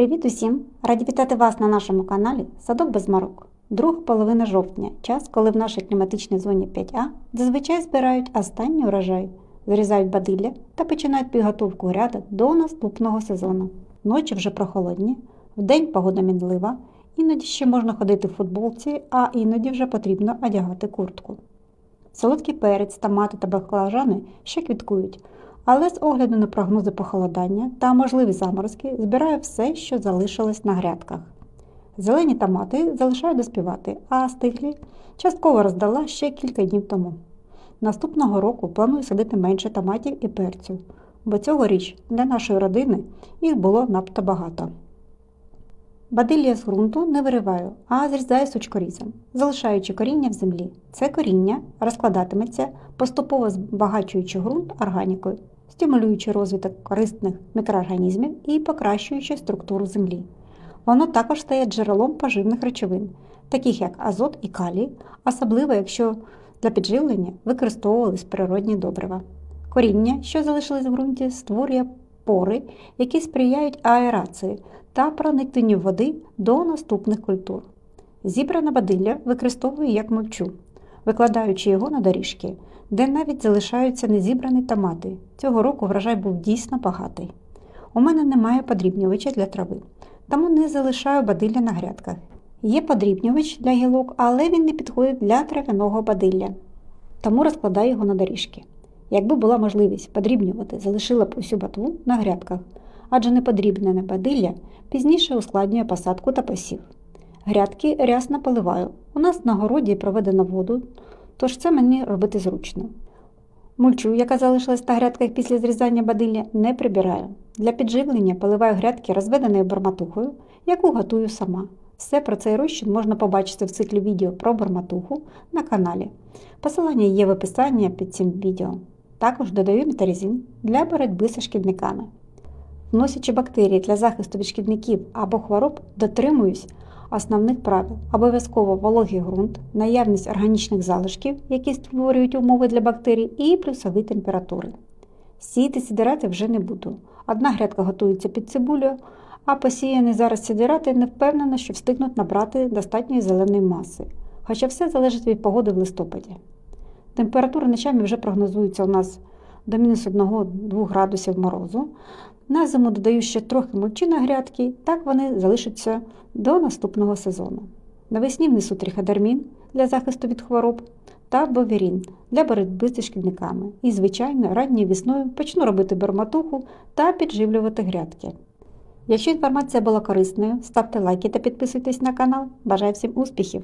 Привіт усім! Раді вітати вас на нашому каналі Садок без марок. Друга половина жовтня час, коли в нашій кліматичній зоні 5А зазвичай збирають останній урожай, зрізають бадилля та починають підготовку грядок до наступного сезону. Ночі вже прохолодні, вдень погода мінлива, іноді ще можна ходити в футболці, а іноді вже потрібно одягати куртку. Солодкий перець, томати та баклажани ще квіткують, але з огляду на прогнози похолодання та можливі заморозки збираю все, що залишилось на грядках. Зелені томати залишаю доспівати, а стиглі частково роздала ще кілька днів тому. Наступного року планую садити менше томатів і перцю, бо цьогоріч для нашої родини їх було надто багато. Бадилля з ґрунту не вириваю, а зрізаю сучкорізом, залишаючи коріння в землі. Це коріння розкладатиметься, поступово збагачуючи ґрунт органікою, стимулюючи розвиток корисних мікроорганізмів і покращуючи структуру землі. Воно також стає джерелом поживних речовин, таких як азот і калій, особливо якщо для підживлення використовувались природні добрива. Коріння, що залишилось в ґрунті, створює пори, які сприяють аерації та проникненню води до наступних культур. Зібране бадилля використовую як мульчу, викладаючи його на доріжки, де навіть залишаються незібрані томати. Цього року врожай був дійсно багатий. У мене немає подрібнювача для трави, тому не залишаю бадилля на грядках. Є подрібнювач для гілок, але він не підходить для трав'яного бадилля, тому розкладаю його на доріжки. Якби була можливість подрібнювати, залишила б усю ботву на грядках, адже неподрібнене бадилля пізніше ускладнює посадку та посів. Грядки рясно поливаю. У нас на городі проведено воду, тож це мені робити зручно. Мульчу, яка залишилась на грядках після зрізання бадилля, не прибираю. Для підживлення поливаю грядки розведеною бормотухою, яку готую сама. Все про цей розчин можна побачити в циклі відео про бормотуху на каналі. Посилання є в описанні під цим відео. Також додаю метарізин для боротьби зі шкідниками. Вносячи бактерії для захисту від шкідників або хвороб, дотримуюсь основних правил. Обов'язково вологий ґрунт, наявність органічних залишків, які створюють умови для бактерій, і плюсові температури. Сіяти сідирати вже не буду. Одна грядка готується під цибулю, а посіяні зараз сідирати не впевнена, що встигнуть набрати достатньої зеленої маси. Хоча все залежить від погоди в листопаді. Температура ночами вже прогнозується у нас до мінус 1-2 градусів морозу. На зиму додаю ще трохи мульчі на грядки, так вони залишаться до наступного сезону. Навесні внесу триходармін для захисту від хвороб та бовірін для боротьби зі шкідниками. І, звичайно, ранньою весною почну робити берматуху та підживлювати грядки. Якщо інформація була корисною, ставте лайки та підписуйтесь на канал. Бажаю всім успіхів!